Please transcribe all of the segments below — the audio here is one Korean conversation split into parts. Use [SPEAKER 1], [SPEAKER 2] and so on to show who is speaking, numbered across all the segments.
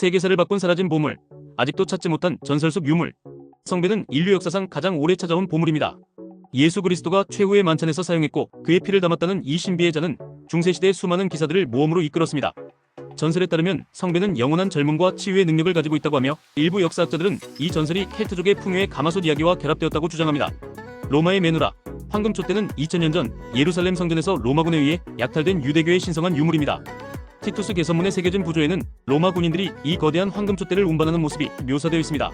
[SPEAKER 1] 세계사를 바꾼 사라진 보물. 아직도 찾지 못한 전설 속 유물. 성배는 인류 역사상 가장 오래 찾아온 보물입니다. 예수 그리스도가 최후의 만찬에서 사용했고 그의 피를 담았다는 이 신비의 잔은 중세시대의 수많은 기사들을 모험으로 이끌었습니다. 전설에 따르면 성배는 영원한 젊음과 치유의 능력을 가지고 있다고 하며 일부 역사학자들은 이 전설이 켈트족의 풍요의 가마솥 이야기와 결합되었다고 주장합니다. 로마의 메누라, 황금촛대는 2000년 전 예루살렘 성전에서 로마군에 의해 약탈된 유대교의 신성한 유물입니다. 티투스 개선문에 새겨진 부조에는 로마 군인들이 이 거대한 황금촛대를 운반하는 모습이 묘사되어 있습니다.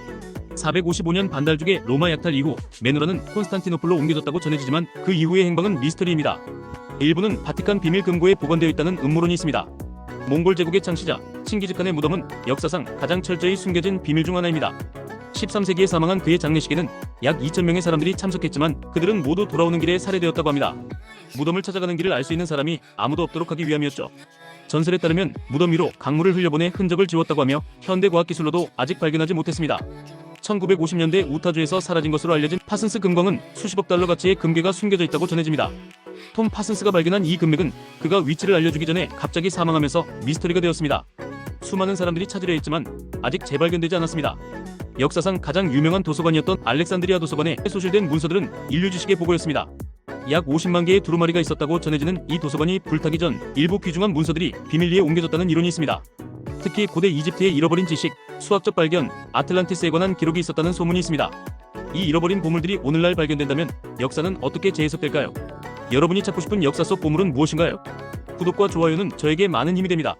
[SPEAKER 1] 455년 반달죽의 로마 약탈 이후 메누라는 콘스탄티노플로 옮겨졌다고 전해지지만 그 이후의 행방은 미스터리입니다. 일부는 바티칸 비밀 금고에 보관되어 있다는 음모론이 있습니다. 몽골 제국의 창시자 칭기즈칸의 무덤은 역사상 가장 철저히 숨겨진 비밀 중 하나입니다. 13세기에 사망한 그의 장례식에는 약 2,000명의 사람들이 참석했지만 그들은 모두 돌아오는 길에 살해되었다고 합니다. 무덤을 찾아가는 길을 알 수 있는 사람이 아무도 없도록 하기 위함이었죠. 전설에 따르면 무덤 위로 강물을 흘려보내 흔적을 지웠다고 하며 현대 과학 기술로도 아직 발견하지 못했습니다. 1950년대 우타주에서 사라진 것으로 알려진 파슨스 금광은 수십억 달러 가치의 금괴가 숨겨져 있다고 전해집니다. 톰 파슨스가 발견한 이 금맥은 그가 위치를 알려주기 전에 갑자기 사망하면서 미스터리가 되었습니다. 수많은 사람들이 찾으려 했지만 아직 재발견되지 않았습니다. 역사상 가장 유명한 도서관이었던 알렉산드리아 도서관에 소실된 문서들은 인류 지식의 보고였습니다. 약 50만 개의 두루마리가 있었다고 전해지는 이 도서관이 불타기 전 일부 귀중한 문서들이 비밀리에 옮겨졌다는 이론이 있습니다. 특히 고대 이집트의 잃어버린 지식, 수학적 발견, 아틀란티스에 관한 기록이 있었다는 소문이 있습니다. 이 잃어버린 보물들이 오늘날 발견된다면 역사는 어떻게 재해석될까요? 여러분이 찾고 싶은 역사 속 보물은 무엇인가요? 구독과 좋아요는 저에게 많은 힘이 됩니다.